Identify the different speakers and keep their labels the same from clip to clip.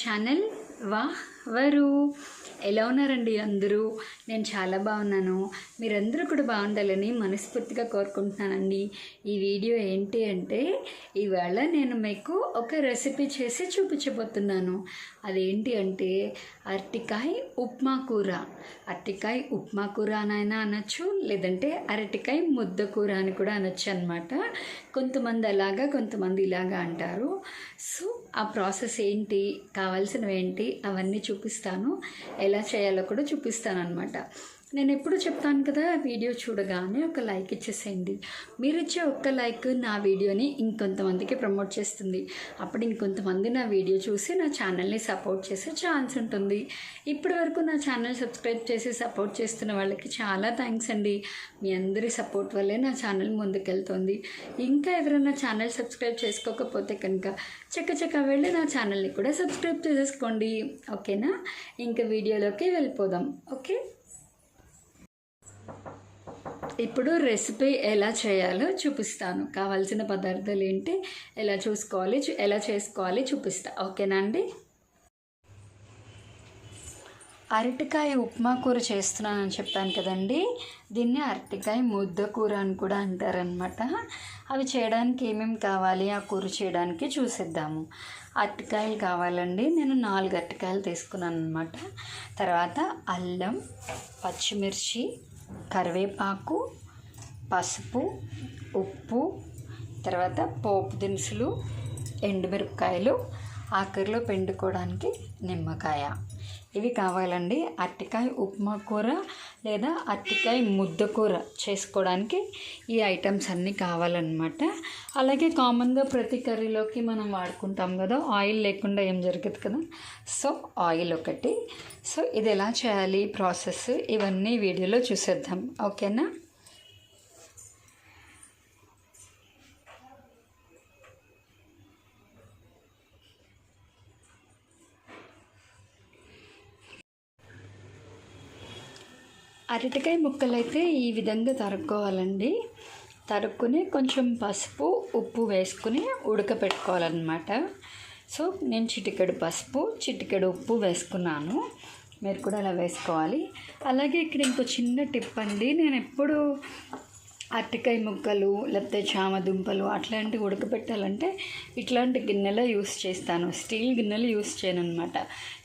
Speaker 1: Channel వా వరు ఎలా ఉన్నారండి అందరూ? నేను చాలా బాగున్నాను. మీరందరూ కూడా బాగుండాలని మనస్ఫూర్తిగా కోరుకుంటున్నానండి. ఈ వీడియో ఏంటి అంటే ఇవాళ నేను మీకు ఒక రెసిపీ చేసి చూపించబోతున్నాను. అదేంటి అంటే అరటికాయ ఉప్మా కూర. అరటికాయ ఉప్మా కూర అనైనా అనొచ్చు లేదంటే అరటికాయ ముద్ద కూర అని కూడా అనొచ్చు అనమాట కొంతమంది అలాగా కొంతమంది ఇలాగా అంటారు. సో ఆ ప్రాసెస్ ఏంటి కావాల్సినవి ఏంటి అవన్నీ చూపిస్తాను. ఎలా ఎలా చేయాలో కూడా చూపిస్తాను అనమాట నేను ఎప్పుడు చెప్తాను కదా వీడియో చూడగానే ఒక లైక్ ఇచ్చేసేయండి. మీరు ఇచ్చే ఒక్క లైక్ నా వీడియోని ఇంకొంతమందికి ప్రమోట్ చేస్తుంది. అప్పుడు ఇంకొంతమంది నా వీడియో చూసి నా ఛానల్ని సపోర్ట్ చేసే ఛాన్స్ ఉంటుంది. ఇప్పటి వరకు నా ఛానల్ సబ్స్క్రైబ్ చేసి సపోర్ట్ చేస్తున్న వాళ్ళకి చాలా థ్యాంక్స్ అండి. మీ అందరి సపోర్ట్ వల్లే నా ఛానల్ ముందుకెళ్తుంది. ఇంకా ఎవరైనా ఛానల్ సబ్స్క్రైబ్ చేసుకోకపోతే కనుక చక్క చక్క వెళ్ళి నా ఛానల్ని కూడా సబ్స్క్రైబ్ చేసేసుకోండి. ఓకేనా? ఇంకా వీడియోలోకి వెళ్ళిపోదాం. ఓకే? ఇప్పుడు రెసిపీ ఎలా చేయాలో చూపిస్తాను. కావాల్సిన పదార్థాలు ఏంటి ఎలా చూసుకోవాలి ఎలా చేసుకోవాలి చూపిస్తా. ఓకేనా అండి? అరటికాయ ఉప్మా కూర చేస్తున్నానని చెప్పాను కదండి. దీన్ని అరటికాయ ముద్ద కూర అని కూడా అంటారనమాట అవి చేయడానికి ఏమేమి కావాలి ఆ కూర చేయడానికి చూసేద్దాము. అరటికాయలు కావాలండి. నేను నాలుగు అరటికాయలు తీసుకున్నాను అనమాట తర్వాత అల్లం పచ్చిమిర్చి కరివేపాకు పసుపు ఉప్పు తర్వాత పోపు దినుసులు ఎండుమిరపకాయలు ఆఖరిలో పిండుకోవడానికి నిమ్మకాయ. ఇవి కావాలండి. అరటికాయ ఉప్మా కూర లేదా అరటికాయ ముద్ద కూర చేసుకోవడానికి ఈ ఐటమ్స్ అన్నీ కావాలన్నమాట. అలాగే కామన్గా ప్రతి కర్రీలోకి మనం వాడుకుంటాం కదా ఆయిల్ లేకుండా ఏం జరగదు కదా. సో ఆయిల్ ఒకటి. సో ఇది ఎలా చేయాలి? ప్రాసెస్ ఇవన్నీ వీడియోలో చూసేద్దాం. ఓకేనా? అరటికాయ ముక్కలు అయితే ఈ విధంగా తరుక్కోవాలండి. తరుక్కుని కొంచెం పసుపు ఉప్పు వేసుకుని ఉడకపెట్టుకోవాలన్నమాట. సో నేను చిటికెడు పసుపు చిటికెడు ఉప్పు వేసుకున్నాను. మీరు కూడా అలా వేసుకోవాలి. అలాగే ఇక్కడ ఇంకో చిన్న టిప్ అండి. నేను ఎప్పుడు అరటికాయ ముక్కలు లేకపోతే చామ దుంపలు అట్లాంటివి ఉడకబెట్టాలంటే ఇట్లాంటి గిన్నెలో యూస్ చేస్తాను. స్టీల్ గిన్నెలు యూస్ చేయను అనమాట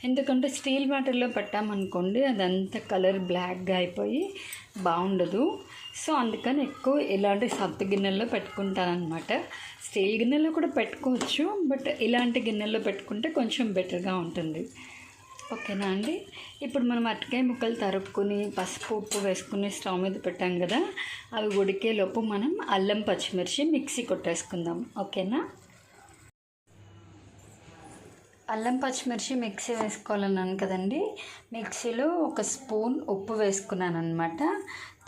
Speaker 1: ఎందుకంటే స్టీల్ వాటర్లో పెట్టామనుకోండి అదంతా కలర్ బ్లాక్గా అయిపోయి బాగుండదు. సో అందుకని ఎక్కువ ఇలాంటి సత్తు గిన్నెల్లో పెట్టుకుంటానమాట స్టీల్ గిన్నెలో కూడా పెట్టుకోవచ్చు బట్ ఇలాంటి గిన్నెల్లో పెట్టుకుంటే కొంచెం బెటర్గా ఉంటుంది. ఓకేనా అండి? ఇప్పుడు మనం అరటికాయ ముక్కలు తరుపుకొని పసుపు ఉప్పు వేసుకుని స్టవ్ మీద పెట్టాం కదా అవి ఉడికేలోపు మనం అల్లం పచ్చిమిర్చి మిక్సీ కొట్టేసుకుందాం. ఓకేనా? అల్లం పచ్చిమిర్చి మిక్సీ వేసుకోవాలన్నాను కదండి. మిక్సీలో ఒక స్పూన్ ఉప్పు వేసుకున్నాను అనమాట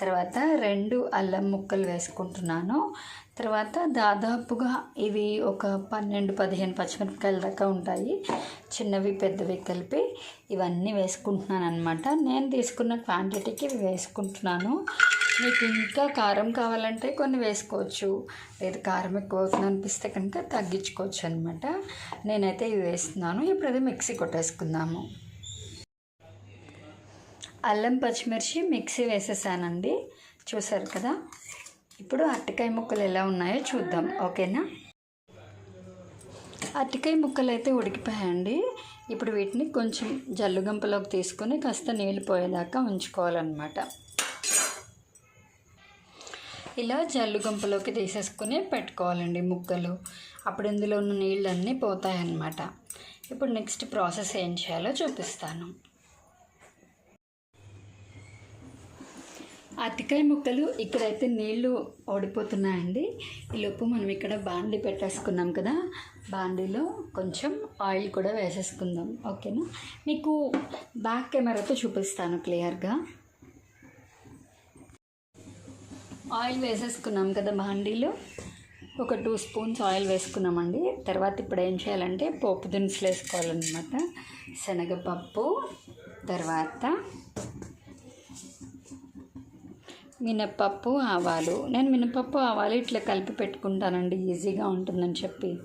Speaker 1: తర్వాత రెండు అల్లం ముక్కలు వేసుకుంటున్నాను. తర్వాత దాదాపుగా ఇవి ఒక పన్నెండు పదిహేను పచ్చిమిరపకాయల దాకా ఉంటాయి. చిన్నవి పెద్దవి కలిపి ఇవన్నీ వేసుకుంటున్నాను అనమాట నేను తీసుకున్న క్వాంటిటీకి ఇవి వేసుకుంటున్నాను. మీకు ఇంకా కారం కావాలంటే కొన్ని వేసుకోవచ్చు. లేదు కారం ఎక్కువ అవుతుంది అనిపిస్తే కనుక తగ్గించుకోవచ్చు అనమాట నేనైతే ఇవి వేస్తున్నాను. ఇప్పుడు అది మిక్సీ కొట్టేసుకుందాము. అల్లం పచ్చిమిర్చి మిక్సీ వేసేసానండి. చూసారు కదా? ఇప్పుడు అరటికాయ ముక్కలు ఎలా ఉన్నాయో చూద్దాం. ఓకేనా? అరటికాయ ముక్కలు అయితే ఉడికిపోయాయండి. ఇప్పుడు వీటిని కొంచెం జల్లుగంపలోకి తీసుకొని కాస్త నీళ్ళు పోయేదాకా ఉంచుకోవాలన్నమాట. ఇలా జల్లుగంపలోకి తీసేసుకుని పెట్టుకోవాలండి ముక్కలు. అప్పుడు ఇందులో ఉన్న నీళ్ళన్నీ పోతాయన్నమాట. ఇప్పుడు నెక్స్ట్ ప్రాసెస్ ఏం చేయాలో చూపిస్తాను. అతికాయ ముక్కలు ఇక్కడైతే నీళ్ళు ఓడిపోతున్నాయండి. ఈలోపు మనం ఇక్కడ బాండి పెట్టేసుకున్నాం కదా. బాండీలో కొంచెం ఆయిల్ కూడా వేసేసుకుందాం. ఓకేనా? మీకు బ్యాక్ కెమెరాతో చూపిస్తాను క్లియర్గా. ఆయిల్ వేసేసుకున్నాం కదా బాండీలో. ఒక టూ స్పూన్స్ ఆయిల్ వేసుకున్నామండి. తర్వాత ఇప్పుడు ఏం చేయాలంటే పోపు దినుసులు వేసుకోవాలన్నమాట. శనగపప్పు తర్వాత మినప్పప్పు ఆవాలు. నేను మినపప్పు ఆవాలు ఇట్లా కలిపి పెట్టుకుంటానండి. ఈజీగా ఉంటుందని చెప్పి.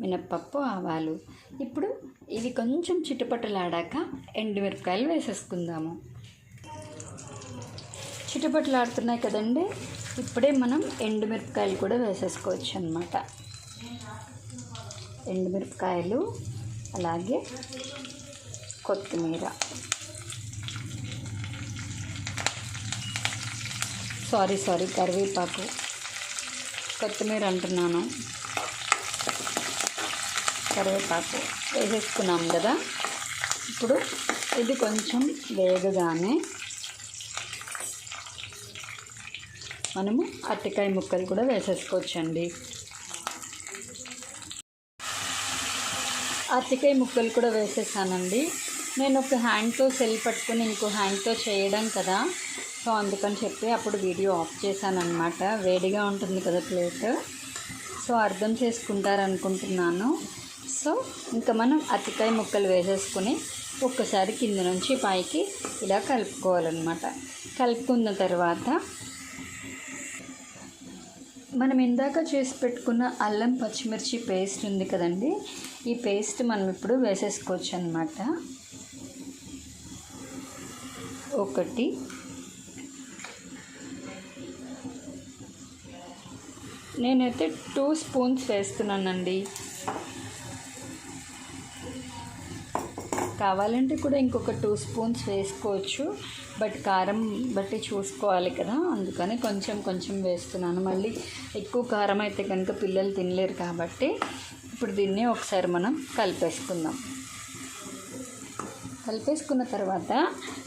Speaker 1: మినప్పప్పు ఆవాలు. ఇప్పుడు ఇవి కొంచెం చిటపటలాడాక ఎండుమిరపకాయలు వేసేసుకుందాము. చిటపటలాడుతున్నాయి కదండి. ఇప్పుడే మనం ఎండుమిరపకాయలు కూడా వేసేసుకోవచ్చు అనమాట ఎండుమిరపకాయలు అలాగే కొత్తిమీర. సారీ సారీ కరివేపాకు. కొత్తిమీర అంటున్నాను. కరివేపాకు వేసేసుకున్నాం కదా. ఇప్పుడు ఇది కొంచెం వేగగానే మనము అరటికాయ ముక్కలు కూడా వేసేసుకోవచ్చండి. అరటికాయ ముక్కలు కూడా వేసేసానండి. నేను ఒక హ్యాండ్తో సెల్ పట్టుకుని ఇంకో హ్యాండ్తో చేయడం కదా. సో అందుకని చెప్పి అప్పుడు వీడియో ఆఫ్ చేశాను అనమాట వేడిగా ఉంటుంది కదా ప్లేట్. సో అర్థం చేసుకుంటారనుకుంటున్నాను. సో ఇంకా మనం అతికాయ ముక్కలు వేసేసుకుని ఒక్కసారి కింద నుంచి పైకి ఇలా కలుపుకోవాలన్నమాట. కలుపుకున్న తర్వాత మనం ఇందాక చేసి పెట్టుకున్న అల్లం పచ్చిమిర్చి పేస్ట్ ఉంది కదండి ఈ పేస్ట్ మనం ఇప్పుడు వేసేసుకోవచ్చు అనమాట ఒకటి నేనైతే టూ స్పూన్స్ వేస్తున్నానండి. కావాలంటే కూడా ఇంకొక టూ స్పూన్స్ వేసుకోవచ్చు. బట్ కారం బట్టి చూసుకోవాలి కదా అందుకని కొంచెం కొంచెం వేస్తున్నాను. మళ్ళీ ఎక్కువ కారం అయితే కనుక పిల్లలు తినలేరు కాబట్టి ఇప్పుడు దీన్ని ఒకసారి మనం కలిపేసుకుందాం. కలిపేసుకున్న తర్వాత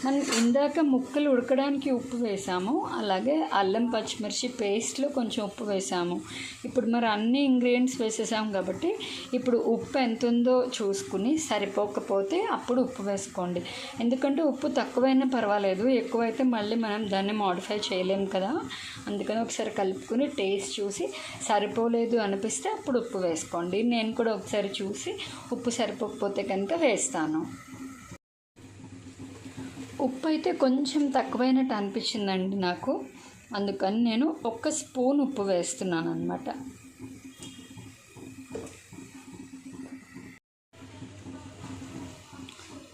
Speaker 1: మనం ఇందాక ముక్కలు ఉడకడానికి ఉప్పు వేసాము అలాగే అల్లం పచ్చిమిర్చి పేస్ట్లో కొంచెం ఉప్పు వేసాము. ఇప్పుడు మరి అన్ని ఇంగ్రీడియంట్స్ వేసేసాము కాబట్టి ఇప్పుడు ఉప్పు ఎంత ఉందో చూసుకుని సరిపోకపోతే అప్పుడు ఉప్పు వేసుకోండి. ఎందుకంటే ఉప్పు తక్కువైనా పర్వాలేదు ఎక్కువైతే మళ్ళీ మనం దాన్ని మాడిఫై చేయలేము కదా. అందుకని ఒకసారి కలుపుకుని టేస్ట్ చూసి సరిపోలేదు అనిపిస్తే అప్పుడు ఉప్పు వేసుకోండి. నేను కూడా ఒకసారి చూసి ఉప్పు సరిపోకపోతే కనుక వేస్తాను. ఉప్పు అయితే కొంచెం తక్కువైనట్టు అనిపించిందండి నాకు. అందుకని నేను ఒక్క స్పూన్ ఉప్పు వేస్తున్నాను అనమాట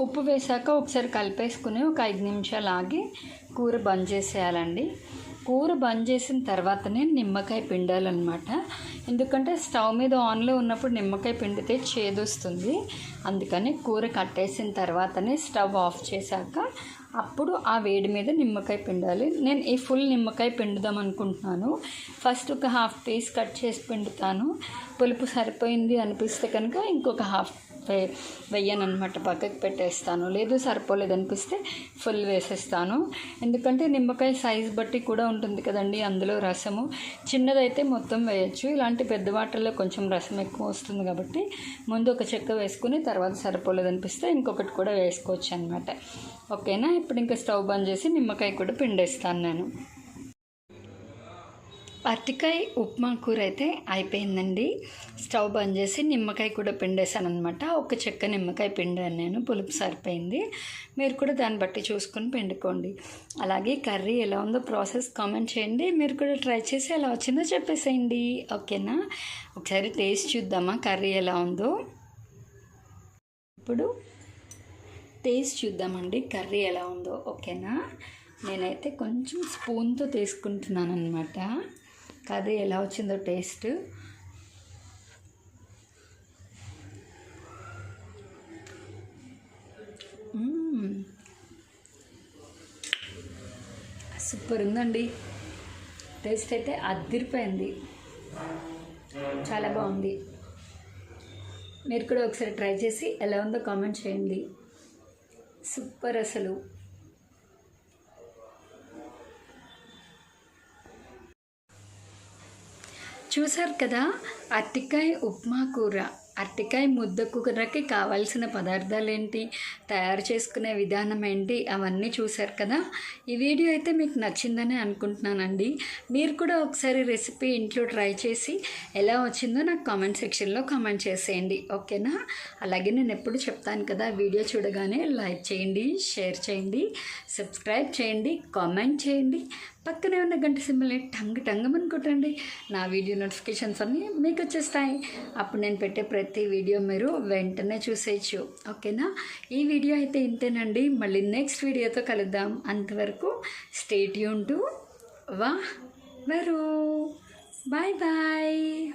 Speaker 1: ఉప్పు వేసాక ఒకసారి కలిపేసుకుని ఒక ఐదు నిమిషాలు ఆగి కూర బంద్ చేసేయాలండి. కూర బంద్ చేసిన తర్వాతనే నిమ్మకాయ పిండాలన్నమాట. ఎందుకంటే స్టవ్ మీద ఆన్లో ఉన్నప్పుడు నిమ్మకాయ పిండితే చేదొస్తుంది. అందుకని కూర కట్టేసిన తర్వాతనే స్టవ్ ఆఫ్ చేశాక అప్పుడు ఆ వేడి మీద నిమ్మకాయ పిండాలి. నేను ఈ ఫుల్ నిమ్మకాయ పిండుదాం అనుకుంటున్నాను. ఫస్ట్ ఒక హాఫ్ పీస్ కట్ చేసి పిండుతాను. పులుపు సరిపోయింది అనిపిస్తే కనుక ఇంకొక హాఫ్ అనమాట పక్కకి పెట్టేస్తాను. లేదు సరిపోలేదు అనిపిస్తే ఫుల్ వేసేస్తాను. ఎందుకంటే నిమ్మకాయ సైజ్ బట్టి కూడా ఉంటుంది కదండి అందులో రసము. చిన్నదైతే మొత్తం వేయచ్చు. ఇలాంటి పెద్ద వాటర్లో కొంచెం రసం ఎక్కువ వస్తుంది కాబట్టి ముందు ఒక చెక్క వేసుకుని తర్వాత సరిపోలేదు అనిపిస్తే ఇంకొకటి కూడా వేసుకోవచ్చు అనమాట ఓకేనా? ఇప్పుడు ఇంకా స్టవ్ బంద్ చేసి నిమ్మకాయ కూడా పిండేస్తాను నేను. అరటికాయ ఉప్మా కూర అయితే అయిపోయిందండి. స్టవ్ బంద్ చేసి నిమ్మకాయ కూడా పిండేశాను అనమాట ఒక చెక్క నిమ్మకాయ పిండాను నేను పులుపు సరిపోయింది. మీరు కూడా దాన్ని బట్టి చూసుకొని పిండుకోండి. అలాగే కర్రీ ఎలా ఉందో ప్రాసెస్ కామెంట్ చేయండి. మీరు కూడా ట్రై చేసి ఎలా వచ్చిందో చెప్పేసేయండి. ఓకేనా? ఒకసారి టేస్ట్ చూద్దామా కర్రీ ఎలా ఉందో? ఇప్పుడు టేస్ట్ చూద్దామండి కర్రీ ఎలా ఉందో. ఓకేనా? నేనైతే కొంచెం స్పూన్తో తీసుకుంటున్నాను అనమాట కర్రీ ఎలా వచ్చిందో టేస్ట్. సూపర్ ఉందండి. టేస్ట్ అయితే అద్దరిపోయింది చాలా బాగుంది. మీరు కూడా ఒకసారి ట్రై చేసి ఎలా ఉందో కామెంట్ చేయండి. సూపర్ అసలు. చూశారు కదా? అరటికాయ ఉప్మా కూర. అరటికాయ ముద్ద కూరకి కావాల్సిన పదార్థాలు ఏంటి తయారు చేసుకునే విధానం ఏంటి? అవన్నీ చూశారు కదా? ఈ వీడియో అయితే మీకు నచ్చిందని అనుకుంటున్నానండి. మీరు కూడా ఒకసారి రెసిపీ ఇంట్లో ట్రై చేసి ఎలా వచ్చిందో నాకు కామెంట్ సెక్షన్లో కామెంట్ చేసేయండి. ఓకేనా? అలాగే నేను ఎప్పుడు చెప్తాను కదా వీడియో చూడగానే లైక్ చేయండి షేర్ చేయండి సబ్స్క్రైబ్ చేయండి కామెంట్ చేయండి. పక్కనే ఉన్న గంట సింబల్ని టంగ్ టంగమని కొట్టండి. నా వీడియో నోటిఫికేషన్స్ అన్నీ మీకు వచ్చేస్తాయి. అప్పుడు నేను పెట్టే ప్రతి వీడియో మీరు వెంటనే చూసేయచ్చు. ఓకేనా? ఈ వీడియో అయితే ఇంతేనండి. మళ్ళీ నెక్స్ట్ వీడియోతో కలుద్దాం. అంతవరకు స్టేట్ యూన్ టు వా వరు. Bye bye.